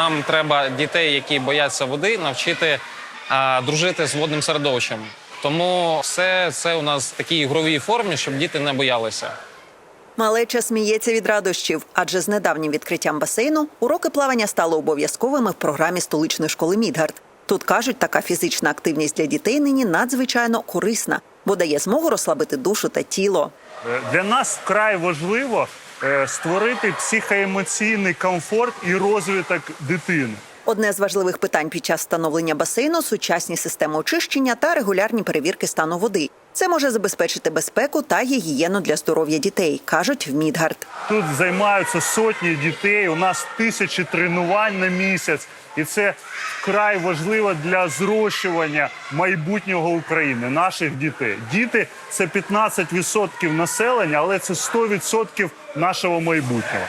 Нам треба дітей, які бояться води, навчити а, дружити з водним середовищем. Тому все це у нас в такій ігровій формі, щоб діти не боялися. Малеча сміється від радощів, адже з недавнім відкриттям басейну уроки плавання стали обов'язковими в програмі столичної школи Мідгард. Тут кажуть, така фізична активність для дітей нині надзвичайно корисна, бо дає змогу розслабити душу та тіло. Для нас вкрай важливо створити психоемоційний комфорт і розвиток дитини. Одне з важливих питань під час встановлення басейну сучасні системи очищення та регулярні перевірки стану води. Це може забезпечити безпеку та гігієну для здоров'я дітей, кажуть в Мідгард. Тут займаються сотні дітей. У нас тисячі тренувань на місяць, і це вкрай важливо для зрощування майбутнього України, наших дітей. Діти це 15% населення, але це 100% нашого майбутнього.